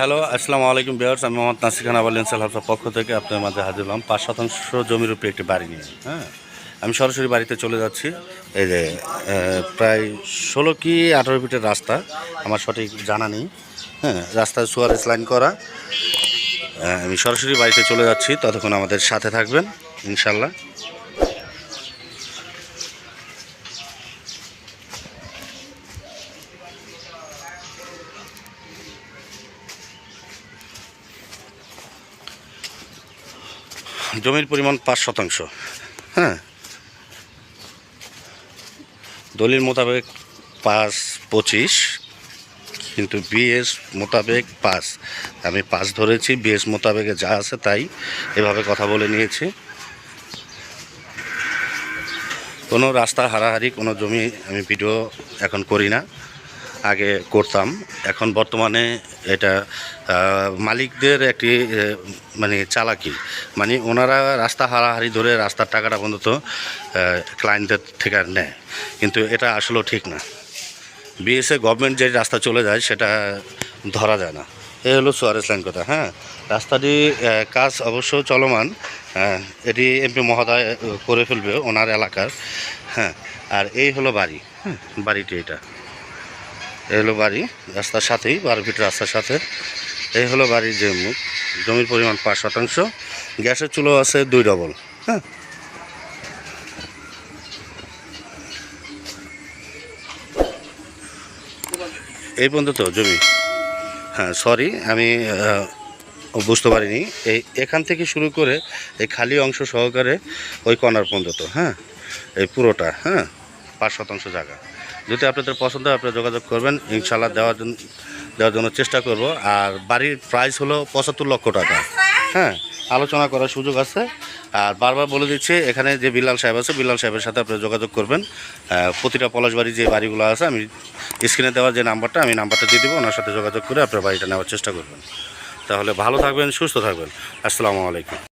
Hello, আসসালামু আলাইকুম বিয়ার্স আমি মোহাম্মদ নাসির খান লেন্সাল হাফসার পক্ষ থেকে আপনার মাঝে হাজির হলাম। পাঁচ শতাংশ জমির উপরে একটি বাড়ি নিয়ে হ্যাঁ? আমি সরাসরি বাড়িতে চলে যাচ্ছি। এই যে প্রায় ষোলো কি আঠারো ফিটের রাস্তা, আমার সঠিক জানা নেই হ্যাঁ? রাস্তায় সুয়ারেস লাইন করা। আমি সরাসরি বাড়িতে চলে যাচ্ছি, ততক্ষণ আমাদের সাথে থাকবেন, ইনশাল্লাহ। জমির পরিমাণ পাঁচ শতাংশ। হ্যাঁ। দলিল মোতাবেক পাঁচ পঁচিশ, কিন্তু বিএস মোতাবেক পাঁচ। আমি পাঁচ ধরেছি, বিএস মোতাবেকে যা আছে তাই এভাবে কথা বলে নিয়েছি। কোনো রাস্তা হারাহারি, কোনো জমি আমি ভিডিও এখন করি না। আগে করতাম। এখন বর্তমানে এটা মালিকদের একটি মানে চালাকি। মানে ওনারা রাস্তা হারাহারি ধরে রাস্তার টাকাটা পর্যন্ত ক্লায়েন্টদের থেকে নেয়। কিন্তু এটা আসলেও ঠিক না। বিএসএ গভর্নমেন্ট যে রাস্তা চলে যায়, সেটা ধরা যায় না। এ হলো সুয়ারেস লাইন কথা হ্যাঁ? রাস্তাটি কাজ অবশ্য চলমান এটি এমপি মহোদয় করে ফেলবে ওনার এলাকার হ্যাঁ? আর এই হলো বাড়ি হ্যাঁ? বাড়িটি এটা। এই হলো বাড়ি, রাস্তার সাথেই, বারো ফিট রাস্তার সাথে। এই হলো বাড়ির যে মুখ, জমির পরিমাণ পাঁচ শতাংশ। গ্যাসের চুলো আছে দুই ডবল হ্যাঁ। এই পর্যন্ত তো জমি। হ্যাঁ সরি আমি বুঝতে পারিনি। এই, এখান থেকে শুরু করে এই খালি অংশ সহকারে ওই কর্নার পর্যন্ত হ্যাঁ। এই পুরোটা হ্যাঁ পাঁচ শতাংশ জায়গা। যদি আপনাদের পছন্দ হয় আপনারা যোগাযোগ করবেন। ইনশাল্লাহ দেওয়ার জন্য দেওয়ার জন্য চেষ্টা করব। আর বাড়ির প্রাইস হলো পঁচাত্তর লক্ষ টাকা। হ্যাঁ আলোচনা করার সুযোগ আছে। আর বারবার বলে দিচ্ছি, এখানে যে বিল্লাল সাহেব আছে, বিল্লাল সাহেবের সাথে আপনারা যোগাযোগ করবেন। প্রতিটা পলাশবাড়ি যে বাড়িগুলো আছে, আমি স্ক্রিনে দেওয়ার যে নাম্বারটা আমি নাম্বারটা দিয়ে দেবো। ওনার সাথে যোগাযোগ করে আপনার বাড়িটা নেওয়ার চেষ্টা করবেন। তাহলে ভালো থাকবেন, সুস্থ থাকবেন। আসসালামু আলাইকুম।